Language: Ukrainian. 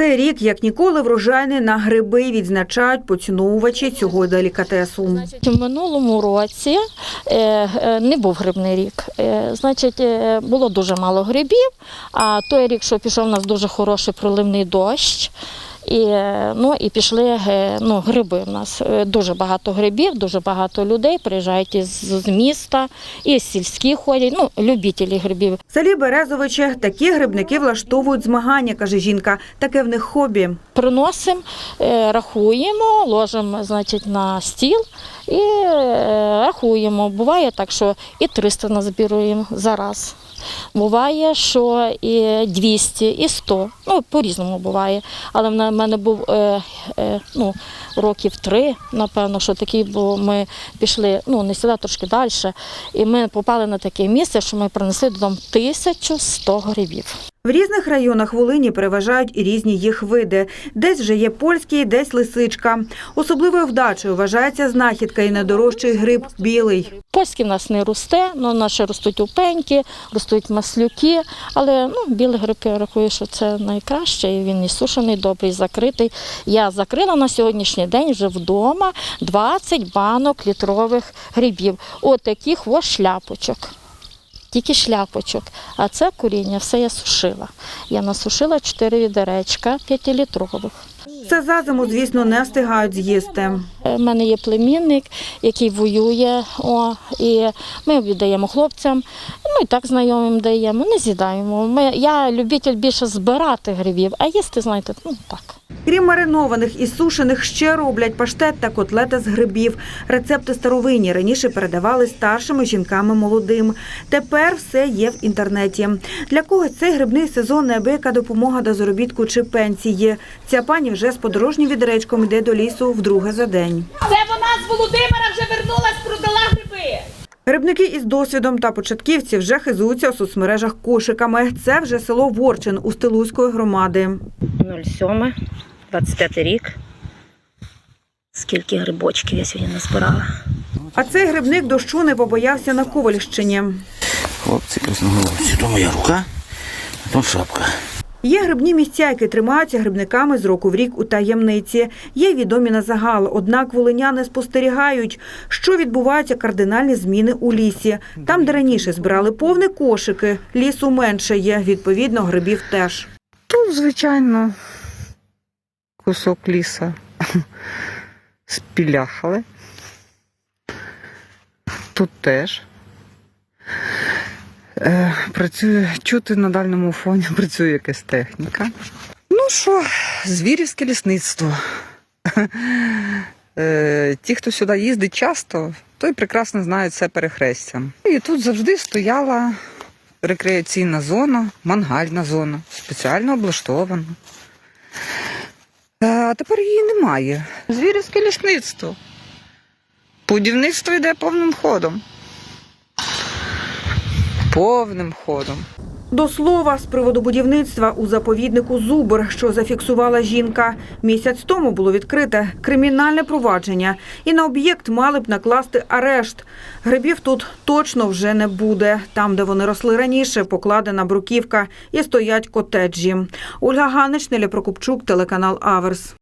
Цей рік, як ніколи, врожайний на гриби відзначають поціновувачі цього делікатесу. В минулому році е, е, не був грибний рік. Е, Значить, було дуже мало грибів, а той рік, що пішов, у нас дуже хороший проливний дощ. І, ну, і пішли е, ну, гриби в нас. Е, Дуже багато грибів, дуже багато людей приїжджають із з міста, і з сільських ходять, ну, любителі грибів. В селі Березовиче такі грибники влаштовують змагання, каже жінка. Таке в них хобі. Приносимо, е, рахуємо, ложимо значить, на стіл і рахуємо. Буває так, що і 300 назбіруємо за раз. Буває, що і 200, і 100. Ну, по-різному буває. Але в мене був е, е, ну, років три, напевно, що такий, бо ми пішли ну, не сюди, трошки далі. І ми попали на таке місце, що ми принесли додому 1100 грибів. В різних районах Волині переважають різні їх види. Десь вже є польський, десь лисичка. Особливою вдачею вважається знахідка і найдорожчий гриб білий. Польський в нас не росте, але наші ростуть упеньки, ростуть маслюки. Але ну, білий гриб я рахую, що це найкраще. І він і сушений, добрий, закритий. Я закрила на сьогоднішній день вже вдома 20 банок літрових грибів. Отаких ось шляпочок. Тільки шляпочок. А це коріння все я сушила. Я насушила 4 відеречка 5-літрових. Це за зиму, звісно, не встигають з'їсти. У Е, мене є племінник, який воює, о, і ми віддаємо хлопцям, ну і так знайомим даємо, не з'їдаємо. Ми, я любитель більше збирати грибів, а їсти, знаєте, ну так. Крім маринованих і сушених, ще роблять паштет та котлети з грибів. Рецепти старовинні раніше передавали старшими жінками молодим. Тепер все є в інтернеті. Для когось цей грибний сезон неабияка допомога до заробітку чи пенсії. Ця пані вже з подорожнім відречком йде до лісу вдруге за день. Це вона з Володимира вже вернулась, продала гриби. Грибники із досвідом та початківці вже хизуються у соцмережах кошиками. Це вже село Ворчин у Стилузької громади. 07, 25 рік. Скільки грибочків я сьогодні назбирала. А цей грибник дощу не побоявся на Ковальщині. Хлопці красноголовці. То моя рука, а то шапка. Є грибні місця, які тримаються грибниками з року в рік у таємниці. Є відомі на загал, однак волиняни спостерігають, що відбуваються кардинальні зміни у лісі. Там, де раніше збирали повні кошики, лісу менше є, відповідно, грибів теж. Тут, звичайно, кусок ліса спіляхали. Тут теж. Е, працює, чути на дальньому фоні працює якась техніка. Ну що, звірівське лісництво. Е, ті, хто сюди їздить часто, той прекрасно знає це перехрестя. І тут завжди стояла рекреаційна зона, мангальна зона, спеціально облаштована. Е, А тепер її немає. Звірівське лісництво. Будівництво йде повним ходом. Повним ходом. До слова, з приводу будівництва у заповіднику Зубр, що зафіксувала жінка. Місяць тому було відкрите кримінальне провадження, і на об'єкт мали б накласти арешт. Грибів тут точно вже не буде. Там, де вони росли раніше, покладена бруківка і стоять котеджі. Ольга Ганич, Неля Прокопчук, телеканал Аверс.